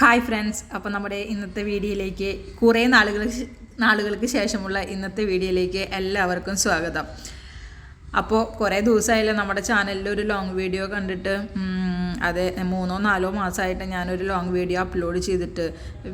Hi friends അപ്പോൾ നമ്മുടെ ഇന്നത്തെ വീഡിയോയിലേക്ക് കുറേ നാളുകൾ നാളുകൾക്ക് ശേഷമുള്ള ഇന്നത്തെ വീഡിയോയിലേക്ക് എല്ലാവർക്കും സ്വാഗതം. അപ്പോൾ കുറേ ദിവസമായില്ല നമ്മുടെ ചാനലിൽ ഒരു ലോങ് വീഡിയോ കണ്ടിട്ട് അതെ മൂന്നോ നാലോ മാസമായിട്ട് ഞാനൊരു ലോങ് വീഡിയോ അപ്ലോഡ് ചെയ്തിട്ട്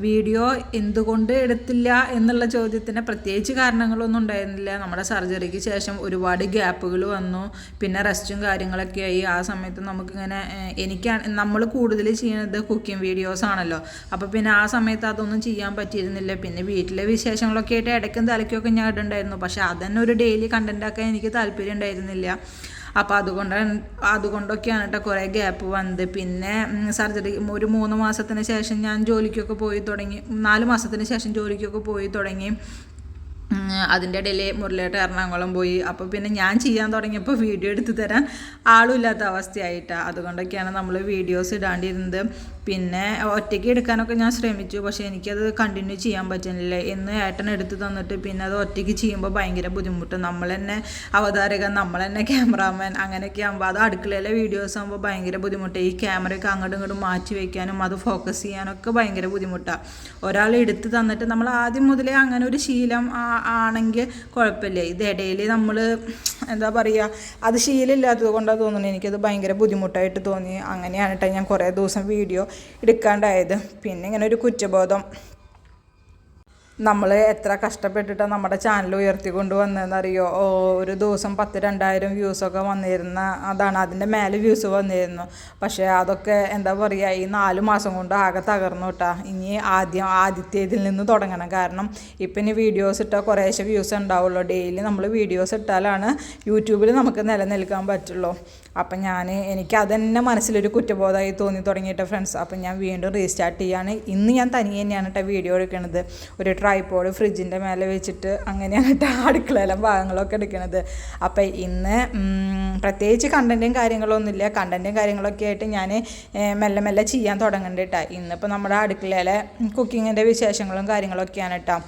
വീഡിയോ എന്തുകൊണ്ട് എടുത്തില്ല? എന്നുള്ള ചോദ്യത്തിന് പ്രത്യേകിച്ച് കാരണങ്ങളൊന്നും ഉണ്ടായിരുന്നില്ല. നമ്മുടെ സർജറിക്ക് ശേഷം ഒരുപാട് ഗ്യാപ്പുകൾ വന്നു. പിന്നെ റെസ്റ്റും കാര്യങ്ങളൊക്കെ ആയി. ആ സമയത്ത് നമുക്കിങ്ങനെ എനിക്കാണ് നമ്മൾ കൂടുതൽ ചെയ്യുന്നത് കുക്കിംഗ് വീഡിയോസ് ആണല്ലോ. അപ്പോൾ പിന്നെ ആ സമയത്ത് അതൊന്നും ചെയ്യാൻ പറ്റിയിരുന്നില്ല. പിന്നെ വീട്ടിലെ വിശേഷങ്ങളൊക്കെ ആയിട്ട് ഇടയ്ക്കും തലയ്ക്കൊക്കെ ഞാൻ ഇടുണ്ടായിരുന്നു. പക്ഷേ അതന്നെ ഒരു ഡെയിലി കണ്ടന്റ് ആക്കാൻ എനിക്ക് താല്പര്യം ഉണ്ടായിരുന്നില്ല. അപ്പോൾ അതുകൊണ്ട് അതുകൊണ്ടൊക്കെയാണ് കേട്ടോ കുറേ ഗ്യാപ്പ് വന്നത്. പിന്നെ സർജറി ഒരു മൂന്ന് മാസത്തിന് ശേഷം ഞാൻ ജോലിക്കൊക്കെ പോയി തുടങ്ങി. നാല് മാസത്തിന് ശേഷം ജോലിക്കൊക്കെ പോയി തുടങ്ങി. അതിന്റെ ഇടയിൽ മുരളിയായിട്ട് എറണാകുളം പോയി. അപ്പോൾ പിന്നെ ഞാൻ ചെയ്യാൻ തുടങ്ങിയപ്പോൾ വീഡിയോ എടുത്ത് തരാൻ ആളുമില്ലാത്ത അവസ്ഥയായിട്ടാണ് അതുകൊണ്ടൊക്കെയാണ് നമ്മൾ വീഡിയോസ് ഇടാണ്ടിരുന്നത്. പിന്നെ ഒറ്റയ്ക്ക് എടുക്കാനൊക്കെ ഞാൻ ശ്രമിച്ചു. പക്ഷേ എനിക്കത് കണ്ടിന്യൂ ചെയ്യാൻ പറ്റുന്നില്ല. എന്ന് ഏട്ടൻ എടുത്ത് തന്നിട്ട് പിന്നെ അത് ഒറ്റയ്ക്ക് ചെയ്യുമ്പോൾ ഭയങ്കര ബുദ്ധിമുട്ട്. നമ്മൾ തന്നെ അവതാരകൻ നമ്മൾ തന്നെ ക്യാമറാമാൻ അങ്ങനെയൊക്കെ ആകുമ്പോൾ അത് അടുക്കളയിലെ വീഡിയോസ് ആകുമ്പോൾ ഭയങ്കര ബുദ്ധിമുട്ട്. ഈ ക്യാമറയൊക്കെ അങ്ങോട്ടും ഇങ്ങോട്ടും മാറ്റി വയ്ക്കാനും അത് ഫോക്കസ് ചെയ്യാനൊക്കെ ഭയങ്കര ബുദ്ധിമുട്ടാണ് ഒരാൾ എടുത്ത് തന്നിട്ട് നമ്മൾ ആദ്യം മുതലേ അങ്ങനെ ഒരു ശീലം ആണെങ്കിൽ കുഴപ്പമില്ല. ഇത് ഇടയിൽ നമ്മൾ എന്താ പറയുക അത് ശീലമില്ലാത്തത് കൊണ്ടാണ് തോന്നുന്നത് എനിക്കത് ഭയങ്കര ബുദ്ധിമുട്ടായിട്ട് തോന്നി. അങ്ങനെയാണ് കേട്ടോ ഞാൻ കുറേ ദിവസം വീഡിയോ എടുക്കാണ്ടായത്. പിന്നെ ഇങ്ങനെ ഒരു കുറ്റബോധം നമ്മൾ എത്ര കഷ്ടപ്പെട്ടിട്ടാണ് നമ്മുടെ ചാനൽ ഉയർത്തിക്കൊണ്ട് വന്നതെന്നറിയോ? ഒരു ദിവസം പത്ത് രണ്ടായിരം വ്യൂസൊക്കെ വന്നിരുന്ന അതാണ്. അതിന്റെ മേലെ വ്യൂസ് വന്നിരുന്നു. പക്ഷേ അതൊക്കെ എന്താ പറയുക ഈ നാല് മാസം കൊണ്ട് ആകെ തകർന്നു കേട്ടാ ഇനി ആദ്യം ആദ്യത്തേതിൽ നിന്ന് തുടങ്ങണം. കാരണം ഇപ്പം ഇനി വീഡിയോസ് ഇട്ടാൽ കുറേശ്ശെ വ്യൂസ് ഉണ്ടാവുള്ളൂ. ഡെയിലി നമ്മൾ വീഡിയോസ് ഇട്ടാലാണ് യൂട്യൂബിൽ നമുക്ക് നിലനിൽക്കാൻ പറ്റുള്ളൂ. അപ്പം ഞാൻ എനിക്ക് അതന്നെ മനസ്സിലൊരു കുറ്റബോധമായി തോന്നി തുടങ്ങിയിട്ട് ഫ്രണ്ട്സ് അപ്പം ഞാൻ വീണ്ടും റീസ്റ്റാർട്ട് ചെയ്യാണ്. ഇന്ന് ഞാൻ തനിയെ തന്നെയാണ് കേട്ടോ വീഡിയോ എടുക്കുന്നത് ഒരു ട്രൈപ്പോഡ് ഫ്രിഡ്ജിന്റെ മേലെ വെച്ചിട്ട് അങ്ങനെയാണ് കേട്ടോ അടുക്കളയിലെ ഭാഗങ്ങളൊക്കെ എടുക്കുന്നത് അപ്പം ഇന്ന് പ്രത്യേകിച്ച് കണ്ടന്റും കാര്യങ്ങളൊന്നുമില്ല. കണ്ടന്റും കാര്യങ്ങളൊക്കെ ആയിട്ട് ഞാൻ മെല്ലെ മെല്ലെ ചെയ്യാൻ തുടങ്ങുന്നുണ്ട് കേട്ടോ ഇന്നിപ്പോൾ നമ്മുടെ അടുക്കളയിലെ കുക്കിങ്ങിന്റെ വിശേഷങ്ങളും കാര്യങ്ങളൊക്കെയാണ് കേട്ടോ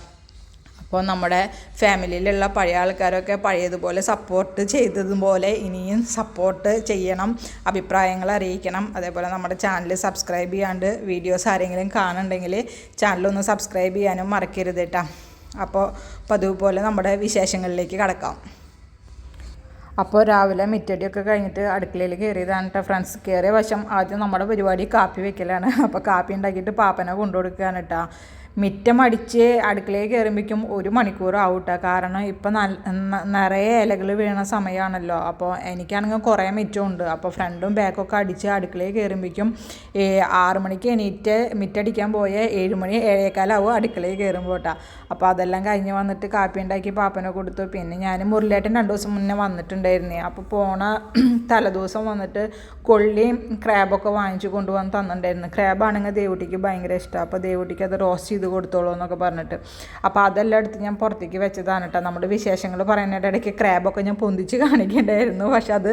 അപ്പോൾ നമ്മുടെ ഫാമിലിയിലുള്ള പഴയ ആൾക്കാരൊക്കെ പഴയതുപോലെ സപ്പോർട്ട് ചെയ്തതുപോലെ ഇനിയും സപ്പോർട്ട് ചെയ്യണം അഭിപ്രായങ്ങൾ അറിയിക്കണം. അതേപോലെ നമ്മുടെ ചാനൽ സബ്സ്ക്രൈബ് ചെയ്യാണ്ട് വീഡിയോസ് ആരെങ്കിലും കാണുന്നുണ്ടെങ്കിൽ ചാനലൊന്ന് സബ്സ്ക്രൈബ് ചെയ്യാനും മറക്കരുത് കേട്ടോ അപ്പോൾ പതിവ് നമ്മുടെ വിശേഷങ്ങളിലേക്ക് കടക്കാം. അപ്പോൾ രാവിലെ മിറ്റടിയൊക്കെ കഴിഞ്ഞിട്ട് അടുക്കളയിൽ കയറിയതാണ് കേട്ടോ ഫ്രണ്ട്സ് കയറിയ വശം ആദ്യം നമ്മുടെ പരിപാടി കാപ്പി വെക്കലാണ്. അപ്പോൾ കാപ്പി ഉണ്ടാക്കിയിട്ട് പാപ്പനെ കൊണ്ടുകൊടുക്കുകയാണ് കേട്ടോ മിറ്റം അടിച്ച് അടുക്കളയിൽ കയറുമ്പോഴേക്കും ഒരു മണിക്കൂർ ആവട്ടെ. കാരണം ഇപ്പം നിറയെ ഇലകൾ വീണ സമയമാണല്ലോ അപ്പോൾ എനിക്കാണെങ്കിൽ കുറേ മിറ്റമുണ്ട്. അപ്പോൾ ഫ്രണ്ടും ബാക്കൊക്കെ അടിച്ച് അടുക്കളയിൽ കയറുമ്പോഴേക്കും ആറ് മണിക്ക് എണീറ്റ് മിറ്റടിക്കാൻ പോയ ഏഴ് മണി ഏഴേക്കാലാവും അടുക്കളയിൽ കയറുമ്പോൾ കേട്ടോ. അപ്പോൾ അതെല്ലാം കഴിഞ്ഞ് വന്നിട്ട് കാപ്പി ഉണ്ടാക്കി പാപ്പനെ കൊടുത്തു. പിന്നെ ഞാൻ മുരളിയേട്ടൻ രണ്ട് ദിവസം മുന്നേ വന്നിട്ടുണ്ടായിരുന്നേ. അപ്പോൾ പോണ തലേദിവസം വന്നിട്ട് കൊള്ളിയും ക്രാബൊക്കെ വാങ്ങിച്ചു കൊണ്ടുവന്ന് തന്നിട്ടുണ്ടായിരുന്നു. ക്രാബാണെങ്കിൽ ദേവുട്ടിക്ക് ഭയങ്കര ഇഷ്ടമാണ് അപ്പോൾ ദേവുട്ടിക്ക് അത് റോസ്റ്റ് ചെയ്ത് കൊടുത്തോളൂ എന്നൊക്കെ പറഞ്ഞിട്ട്. അപ്പോൾ അതെല്ലാം എടുത്ത് ഞാൻ പുറത്തേക്ക് വെച്ചതാണ് കേട്ടോ നമ്മുടെ വിശേഷങ്ങൾ പറയുന്നതിന്റെ ഇടയ്ക്ക് ക്രാബൊക്കെ ഞാൻ പൊന്തിച്ച് കാണിക്കേണ്ടായിരുന്നു. പക്ഷെ അത്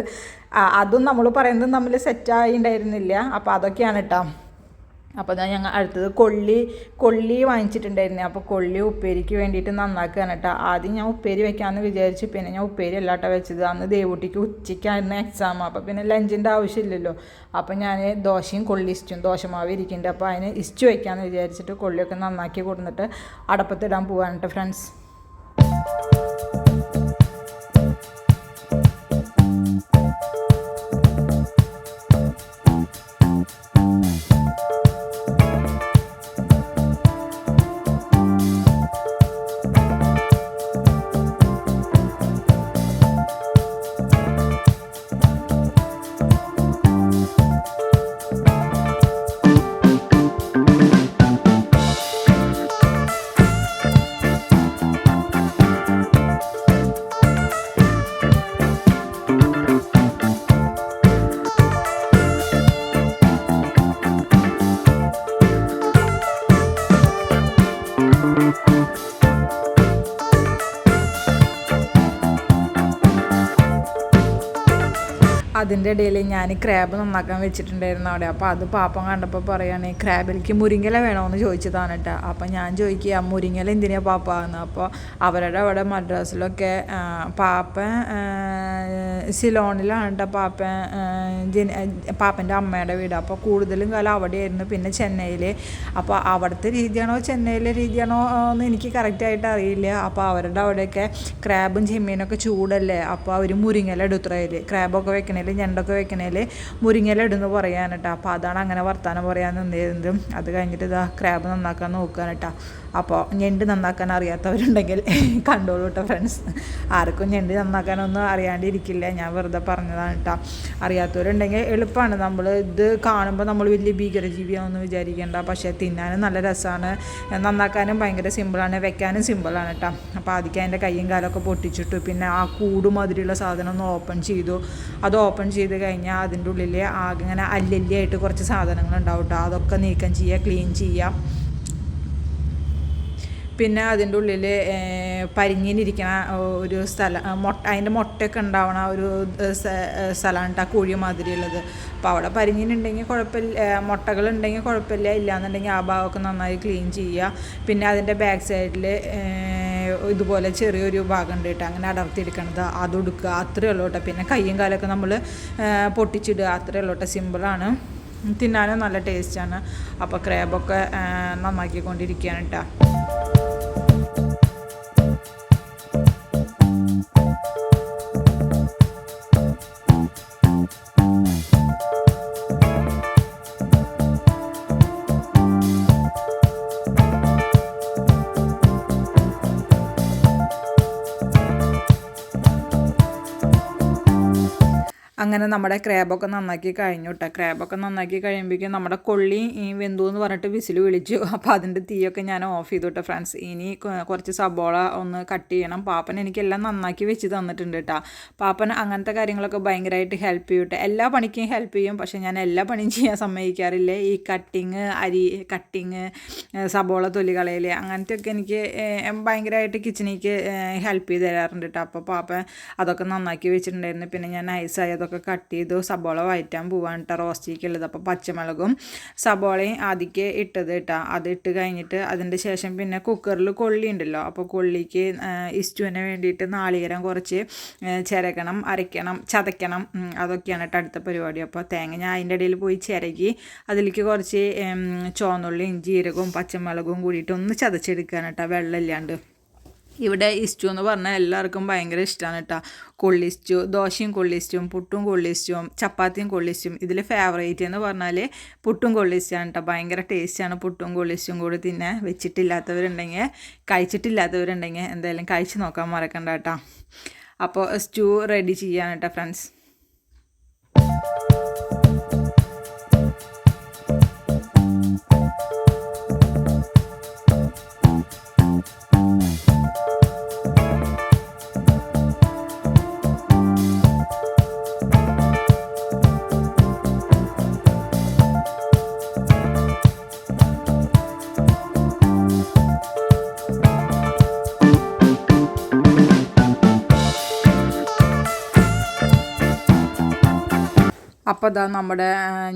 അതും നമ്മൾ പറയുന്നത് തമ്മിൽ സെറ്റായി ഉണ്ടായിരുന്നില്ല അപ്പോൾ അതൊക്കെയാണ് കേട്ടോ അപ്പോൾ ഞാൻ ഞങ്ങൾ അടുത്തത് കൊള്ളി കൊള്ളി വാങ്ങിച്ചിട്ടുണ്ടായിരുന്നു. അപ്പോൾ കൊള്ളി ഉപ്പേരിക്ക് വേണ്ടിയിട്ട് നന്നാക്കുകയാണ് കേട്ടോ ആദ്യം ഞാൻ ഉപ്പേരി വെക്കാമെന്ന് വിചാരിച്ചു പിന്നെ ഞാൻ ഉപ്പേരി അല്ലാട്ടോ വെച്ചത്. അന്ന് ദേവുട്ടിക്ക് ഉച്ചയ്ക്കായിരുന്നു എക്സാം അപ്പോൾ പിന്നെ ലഞ്ചിന്റെ ആവശ്യമില്ലല്ലോ. അപ്പോൾ ഞാൻ ദോശയും കൊള്ളി ഇസ്റ്റും ദോശമാവ് ഇരിക്കുന്നുണ്ട് അപ്പോൾ അതിന് ഇസ്റ്റു വയ്ക്കാമെന്ന് വിചാരിച്ചിട്ട് കൊള്ളിയൊക്കെ നന്നാക്കി കൊടുത്തിട്ട് അടപ്പത്തിടാൻ പോവാണ് കേട്ടോ ഫ്രണ്ട്സ് അതിന്റെ ഇടയിൽ ഞാൻ ക്രാബ് നന്നാക്കാൻ വെച്ചിട്ടുണ്ടായിരുന്നു അവിടെ. അപ്പോൾ അത് പാപ്പം കണ്ടപ്പോൾ പറയുകയാണ് ക്രാബിലേക്ക് മുരിങ്ങല വേണമെന്ന് ചോദിച്ചതാണ് കേട്ടോ അപ്പോൾ ഞാൻ ചോദിക്കുക മുരിങ്ങല എന്തിനാണ് പാപ്പ എന്ന് അപ്പോൾ അവരുടെ അവിടെ മദ്രാസിലൊക്കെ പാപ്പ സിലോണിലാണ് കേട്ടോ പാപ്പ ജന പാപ്പന്റെ അമ്മയുടെ വീട്. അപ്പോൾ കൂടുതലും കാലം അവിടെയായിരുന്നു പിന്നെ ചെന്നൈയിൽ അപ്പോൾ അവിടുത്തെ രീതിയാണോ ചെന്നൈയിലെ രീതിയാണോ എന്ന് എനിക്ക് കറക്റ്റായിട്ട് അറിയില്ല. അപ്പോൾ അവരുടെ അവിടെയൊക്കെ ക്രാബും ചെമ്മീനൊക്കെ ചൂടല്ലേ? അപ്പോൾ അവർ മുരിങ്ങല എടുത്തുറയിൽ ക്രാബൊക്കെ വെക്കണേൽ ഞണ്ടൊക്കെ വെക്കണേൽ മുരിങ്ങല ഇടുന്നു പറയാൻ അപ്പോൾ അതാണ് അങ്ങനെ വർത്താനം പറയാൻ നിന്നിരുന്നത്. അത് കഴിഞ്ഞിട്ട് ഇതാ ക്രാബ് നന്നാക്കാൻ നോക്കാൻ കേട്ടോ. അപ്പോൾ ഞെണ്ട് നന്നാക്കാൻ അറിയാത്തവരുണ്ടെങ്കിൽ കണ്ടോളൂ കേട്ടോ ഫ്രണ്ട്സ് ആർക്കും ഞെണ്ട് നന്നാക്കാനൊന്നും അറിയാണ്ടിരിക്കില്ല. ഞാൻ വെറുതെ പറഞ്ഞതാണ് കേട്ടോ അറിയാത്തവരുണ്ടെങ്കിൽ എളുപ്പമാണ് നമ്മൾ ഇത് കാണുമ്പോൾ നമ്മൾ വലിയ ഭീകരജീവിയാണെന്ന് വിചാരിക്കേണ്ട. പക്ഷേ തിന്നാനും നല്ല രസമാണ് നന്നാക്കാനും ഭയങ്കര സിമ്പിളാണ് വെക്കാനും സിമ്പിളാണ് കേട്ടോ അപ്പോൾ ആദ്യം അതിന്റെ കൈയും കാലമൊക്കെ പൊട്ടിച്ചിട്ടു. പിന്നെ ആ കൂട് മാതിരിയുള്ള സാധനം ഒന്ന് ഓപ്പൺ ചെയ്തു. അത് ഓപ്പൺ ചെയ്ത് കഴിഞ്ഞാൽ അതിന്റെ ഉള്ളിൽ ആകെ ഇങ്ങനെ അല്ലല്ലിയായിട്ട് കുറച്ച് സാധനങ്ങൾ ഉണ്ടാവും കേട്ടോ അതൊക്കെ നീക്കം ചെയ്യുക ക്ലീൻ ചെയ്യുക. പിന്നെ അതിന്റെ ഉള്ളിൽ പരിഞ്ഞിനിരിക്കണ ഒരു സ്ഥലം മുട്ട അതിന്റെ മുട്ടയൊക്കെ ഉണ്ടാവണ ഒരു സ്ഥലമാണ് ആ കുഴി മാതിരിയുള്ളത്. അപ്പോൾ അവിടെ പരിഞ്ഞിനുണ്ടെങ്കിൽ കുഴപ്പമില്ല മുട്ടകളുണ്ടെങ്കിൽ കുഴപ്പമില്ല ഇല്ലാന്നുണ്ടെങ്കിൽ ആ ഭാഗമൊക്കെ നന്നായി ക്ലീൻ ചെയ്യുക. പിന്നെ അതിന്റെ ബാക്ക് സൈഡിൽ ഇതുപോലെ ചെറിയൊരു ഭാഗം ഉണ്ട് കേട്ടോ അങ്ങനെ അടർത്തിയെടുക്കണത്. അതൊടുക്കുക അത്രയേ ഉള്ളൂ കേട്ടോ പിന്നെ കയ്യും കാലൊക്കെ നമ്മൾ പൊട്ടിച്ചിടുക അത്രയേ ഉള്ളൂ കേട്ടോ സിമ്പിളാണ് തിന്നാനും നല്ല ടേസ്റ്റാണ് അപ്പോൾ ക്രാബൊക്കെ നന്നാക്കിക്കൊണ്ടിരിക്കുകയാണ് കേട്ടോ അങ്ങനെ നമ്മുടെ ക്രാബൊക്കെ നന്നാക്കി കഴിഞ്ഞു കേട്ടോ ക്രാബൊക്കെ നന്നാക്കി കഴിയുമ്പോഴേക്കും നമ്മുടെ കൊള്ളി ഈ വെന്തു എന്ന് പറഞ്ഞിട്ട് വിസിൽ വിളിച്ചു. അപ്പോൾ അതിന്റെ തീയൊക്കെ ഞാൻ ഓഫ് ചെയ്തു കേട്ടോ ഫ്രണ്ട്സ്. ഇനി കുറച്ച് സബോള ഒന്ന് കട്ട് ചെയ്യണം. പാപ്പൻ എനിക്കെല്ലാം നന്നാക്കി വെച്ച് തന്നിട്ടുണ്ട് കേട്ടോ പാപ്പൻ അങ്ങനത്തെ കാര്യങ്ങളൊക്കെ ഭയങ്കരമായിട്ട് ഹെൽപ്പ് ചെയ്യും കേട്ടോ എല്ലാ പണിക്കും ഹെൽപ്പ് ചെയ്യും. പക്ഷേ ഞാൻ എല്ലാ പണിയും ചെയ്യാൻ സമ്മതിക്കാറില്ല. ഈ കട്ടിങ് അരി കട്ടിങ് സബോള തൊലി കളയൽ അങ്ങനത്തെയൊക്കെ എനിക്ക് ഭയങ്കരമായിട്ട് കിച്ചണിക്ക് ഹെൽപ്പ് ചെയ്ത് തരാറുണ്ട് കേട്ടോ അപ്പോൾ പാപ്പൻ അതൊക്കെ നന്നാക്കി വെച്ചിട്ടുണ്ടായിരുന്നു. പിന്നെ ഞാൻ നൈസായി അതൊക്കെ കട്ട് ചെയ്തു. സബോള വയറ്റാൻ പോവാണ് കേട്ടോ റോസ്റ്റിക്കുള്ളത് അപ്പോൾ പച്ചമുളകും സബോളയും ആദ്യക്ക് ഇട്ടത് കേട്ടോ അത് ഇട്ട് കഴിഞ്ഞിട്ട് അതിന്റെ ശേഷം പിന്നെ കുക്കറിൽ കൊള്ളി ഉണ്ടല്ലോ അപ്പോൾ കൊള്ളിക്ക് ഇസ്റ്റുവിന് വേണ്ടിയിട്ട് നാളികരം കുറച്ച് ചിരകണം അരയ്ക്കണം ചതയ്ക്കണം അതൊക്കെയാണ് കേട്ടോ അടുത്ത പരിപാടി. അപ്പോൾ തേങ്ങ ഞാൻ അതിന്റെ ഇടയിൽ പോയി ചിരകി അതിലേക്ക് കുറച്ച് ചോന്നുള്ളിയും ജീരകവും പച്ചമുളകും കൂടിയിട്ട് ഒന്ന് ചതച്ചെടുക്കാൻ കേട്ടോ വെള്ളമില്ലാണ്ട്. ഇവിടെ ഇസ്റ്റു എന്ന് പറഞ്ഞാൽ എല്ലാവർക്കും ഭയങ്കര ഇഷ്ടമാണ് കേട്ടോ കൊള്ളിസ്റ്റു ദോശയും കൊള്ളിസ്റ്റും പുട്ടും കൊള്ളിസ്റ്റും ചപ്പാത്തിയും കൊള്ളിസ്റ്റും. ഇതിൽ ഫേവറേറ്റ് എന്ന് പറഞ്ഞാൽ പുട്ടും കൊള്ളിസ്റ്റാണ് കേട്ടോ ഭയങ്കര ടേസ്റ്റാണ് പുട്ടും കൊള്ളിസ്റ്റും കൂടി തിന്നെ വെച്ചിട്ടില്ലാത്തവരുണ്ടെങ്കിൽ കഴിച്ചിട്ടില്ലാത്തവരുണ്ടെങ്കിൽ എന്തായാലും കഴിച്ച് നോക്കാൻ മറക്കണ്ട കേട്ടോ അപ്പോൾ സ്റ്റൂ റെഡി ചെയ്യാൻ കേട്ടോ ഫ്രണ്ട്സ് അപ്പോൾ അതാ നമ്മുടെ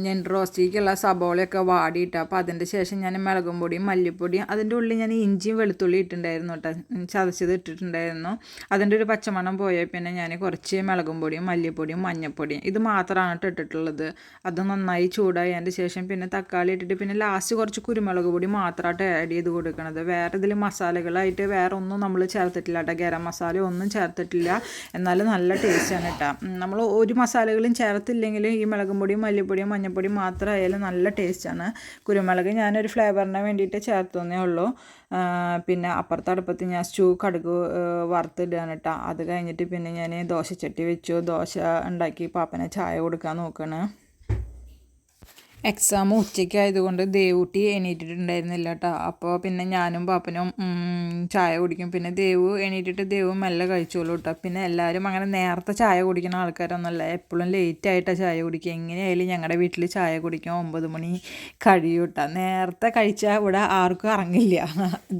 ഞാൻ റോസ്റ്റിക്കുള്ള സബോളയൊക്കെ വാടിയിട്ട് അപ്പോൾ അതിന്റെ ശേഷം ഞാൻ മുളകും പൊടിയും മല്ലിപ്പൊടിയും അതിന്റെ ഉള്ളിൽ ഞാൻ ഇഞ്ചിയും വെളുത്തുള്ളി ഇട്ടിട്ടുണ്ടായിരുന്നു കേട്ടോ ചതച്ചത് ഇട്ടിട്ടുണ്ടായിരുന്നു. അതിന്റെ ഒരു പച്ചമണം പോയ പിന്നെ ഞാൻ കുറച്ച് മുളകും പൊടിയും മല്ലിപ്പൊടിയും മഞ്ഞൾപ്പൊടിയും ഇത് മാത്രമാണ് കേട്ടോ ഇട്ടിട്ടുള്ളത്. അത് നന്നായി ചൂടായി ചൂടായതിന്റെ ശേഷം പിന്നെ തക്കാളി ഇട്ടിട്ട് പിന്നെ ലാസ്റ്റ് കുറച്ച് കുരുമുളക് പൊടി മാത്രമായിട്ട് ആഡ് ചെയ്ത് കൊടുക്കണത്. വേറെ ഇതിൽ മസാലകളായിട്ട് വേറെ ഒന്നും നമ്മൾ ചേർത്തിട്ടില്ല കേട്ടോ ഗരം മസാല ഒന്നും ചേർത്തിട്ടില്ല. എന്നാലും നല്ല ടേസ്റ്റാണ് കേട്ടോ നമ്മൾ ഒരു മസാലകളും ചേർത്തില്ലെങ്കിലും ഈ മുളകും പൊടിയും മല്ലിപ്പൊടിയും മഞ്ഞൾപ്പൊടിയും മാത്രമായാലും നല്ല ടേസ്റ്റാണ്. കുരുമുളക് ഞാനൊരു ഫ്ലേവറിന് വേണ്ടിയിട്ട് ചേർത്തുന്നേ ഉള്ളൂ. പിന്നെ അപ്പുറത്തെ അടുപ്പത്ത് ഞാൻ സ്റ്റൂ കടുക് വറുത്തിടുകയാണ് കേട്ടോ അത് കഴിഞ്ഞിട്ട് പിന്നെ ഞാൻ ദോശച്ചട്ടി വെച്ചു. ദോശ ഉണ്ടാക്കി പാപ്പനെ ചായ കൊടുക്കാൻ നോക്കുകയാണ് എക്സാം ഉച്ചയ്ക്ക് ആയതുകൊണ്ട് ദേവൂട്ടി എണീറ്റിട്ടുണ്ടായിരുന്നില്ല കേട്ടോ അപ്പോൾ പിന്നെ ഞാനും പാപ്പനും ചായ കുടിക്കും. പിന്നെ ദേവ് എണീറ്റിട്ട് ദേവ് മെല്ലെ കഴിച്ചോളൂ കേട്ടോ പിന്നെ എല്ലാവരും അങ്ങനെ നേരത്തെ ചായ കുടിക്കുന്ന ആൾക്കാരൊന്നുമല്ല. എപ്പോഴും ലേറ്റ് ആയിട്ടാണ് ചായ കുടിക്കുക. എങ്ങനെയായാലും ഞങ്ങളുടെ വീട്ടിൽ ചായ കുടിക്കാൻ ഒമ്പത് മണി കഴിയും കേട്ടോ നേരത്തെ കഴിച്ചാൽ ഇവിടെ ആർക്കും ഇറങ്ങില്ല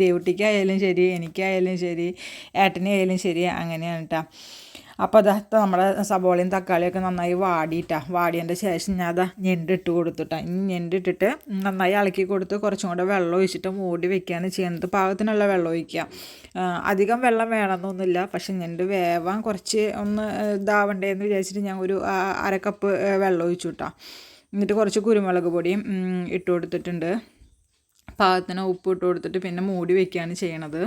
ദേവുട്ടിക്കായാലും ശരി എനിക്കായാലും ശരി ഏട്ടനായാലും ശരി അങ്ങനെയാണ് കേട്ടോ അപ്പോൾ അത് നമ്മുടെ സബോളയും തക്കാളിയൊക്കെ നന്നായി വാടിയിട്ടാ. വാടിയതിന്റെ ശേഷം ഞാൻ അതാ ഞെണ്ടിട്ട് കൊടുത്തിട്ടാ. ഇനി ഞെണ്ടിട്ടിട്ട് നന്നായി ഇളക്കി കൊടുത്ത് കുറച്ചും കൂടെ വെള്ളം ഒഴിച്ചിട്ട് മൂടി വെക്കുകയാണ് ചെയ്യുന്നത്. പാകത്തിനുള്ള വെള്ളം ഒഴിക്കുക. അധികം വെള്ളം വേണമെന്നൊന്നുമില്ല. പക്ഷെ ഞണ്ട് വേവാൻ കുറച്ച് ഒന്ന് ഇതാവണ്ടേന്ന് വിചാരിച്ചിട്ട് ഞാൻ ഒരു അര കപ്പ് വെള്ളം ഒഴിച്ചു കിട്ടാം എന്നിട്ട് കുറച്ച് കുരുമുളക് പൊടിയും ഇട്ട് കൊടുത്തിട്ടുണ്ട്. പാകത്തിന് ഉപ്പ് ഇട്ട് കൊടുത്തിട്ട് പിന്നെ മൂടി വെക്കുകയാണ് ചെയ്യണത്.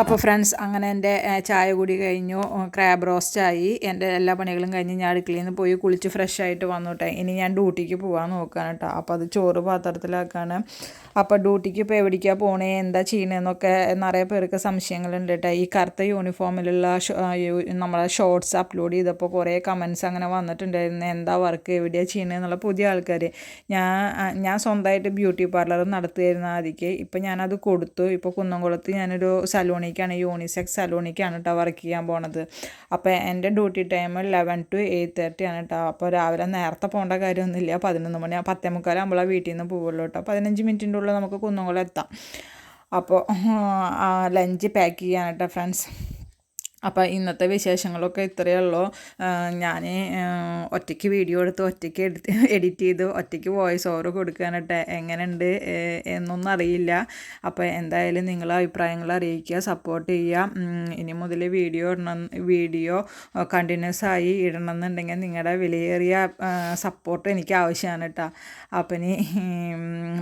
അപ്പോൾ ഫ്രണ്ട്സ് അങ്ങനെ എന്റെ ചായ കൂടി കഴിഞ്ഞു. ക്രാബ് റോസ്റ്റ് ആയി. എന്റെ എല്ലാ പണികളും കഴിഞ്ഞ് ഞാൻ അടുക്കളയിൽ നിന്ന് പോയി കുളിച്ച് ഫ്രഷ് ആയിട്ട് വന്നോട്ടെ ഇനി ഞാൻ ഡ്യൂട്ടിക്ക് പോകാൻ നോക്കുകയാണ് കേട്ടോ അപ്പോൾ അത് ചോറ് പാത്രത്തിലാക്കാണ്. അപ്പോൾ ഡ്യൂട്ടിക്ക് ഇപ്പോൾ എവിടേക്കാണ് പോണേ? എന്താ ചെയ്യണേന്നൊക്കെ നിറയെ പേർക്ക് സംശയങ്ങളുണ്ട് കേട്ടോ ഈ കറുത്ത യൂണിഫോമിലുള്ള നമ്മളെ ഷോർട്സ് അപ്ലോഡ് ചെയ്തപ്പോൾ കുറേ കമൻസ് അങ്ങനെ വന്നിട്ടുണ്ടായിരുന്നു. എന്താ വർക്ക് എവിടെയാണ് ചെയ്യണതെന്നുള്ള പുതിയ ആൾക്കാർ ഞാൻ ഞാൻ സ്വന്തമായിട്ട് ബ്യൂട്ടി പാർലർ നടത്തുമായിരുന്നു ആദ്യക്ക്. ഇപ്പോൾ ഞാനത് കൊടുത്തു. ഇപ്പോൾ കുന്നംകുളത്ത് ഞാനൊരു സലൂണിക്കാണ് യൂണിസെക്സ് സലൂണിക്കാണ് കേട്ടോ വർക്ക് ചെയ്യാൻ പോണത്. അപ്പോൾ എന്റെ duty time eleven to eight thirty ആണ് കേട്ടോ. അപ്പോൾ രാവിലെ നേരത്തെ പോകേണ്ട കാര്യമൊന്നുമില്ല. പതിനൊന്ന് മണി പത്തേ മുക്കാലാകുമ്പോഴാണ് വീട്ടിൽ നിന്ന് പോവുള്ളൂ കേട്ടോ. പതിനഞ്ച് മിനിറ്റിന്റെ ഉള്ളിൽ നമുക്ക് കുന്നുകുളം എത്താം അപ്പോൾ ലഞ്ച് പാക്ക് ചെയ്യാനായിട്ട് ഫ്രണ്ട്സ് അപ്പോൾ ഇന്നത്തെ വിശേഷങ്ങളൊക്കെ ഇത്രയേ ഉള്ളൂ. ഞാൻ ഒറ്റയ്ക്ക് വീഡിയോ എടുത്ത് ഒറ്റയ്ക്ക് എഡിറ്റ് എഡിറ്റ് ചെയ്ത് ഒറ്റയ്ക്ക് വോയിസ് ഓവർ കൊടുക്കാനായിട്ട് എങ്ങനെയുണ്ട് എന്നൊന്നും അറിയില്ല. അപ്പോൾ എന്തായാലും നിങ്ങളെ അഭിപ്രായങ്ങൾ അറിയിക്കുക സപ്പോർട്ട് ചെയ്യുക. ഇനി മുതൽ വീഡിയോ ഇടണം വീഡിയോ കണ്ടിന്യൂസ് ആയി ഇടണം എന്നുണ്ടെങ്കിൽ നിങ്ങളുടെ വിലയേറിയ സപ്പോർട്ട് എനിക്ക് ആവശ്യമാണ് കേട്ടോ. അപ്പം ഇനി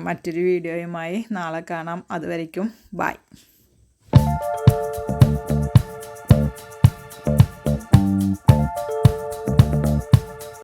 മറ്റൊരു വീഡിയോയുമായി നാളെ കാണാം. അതുവരയ്ക്കും ബായ്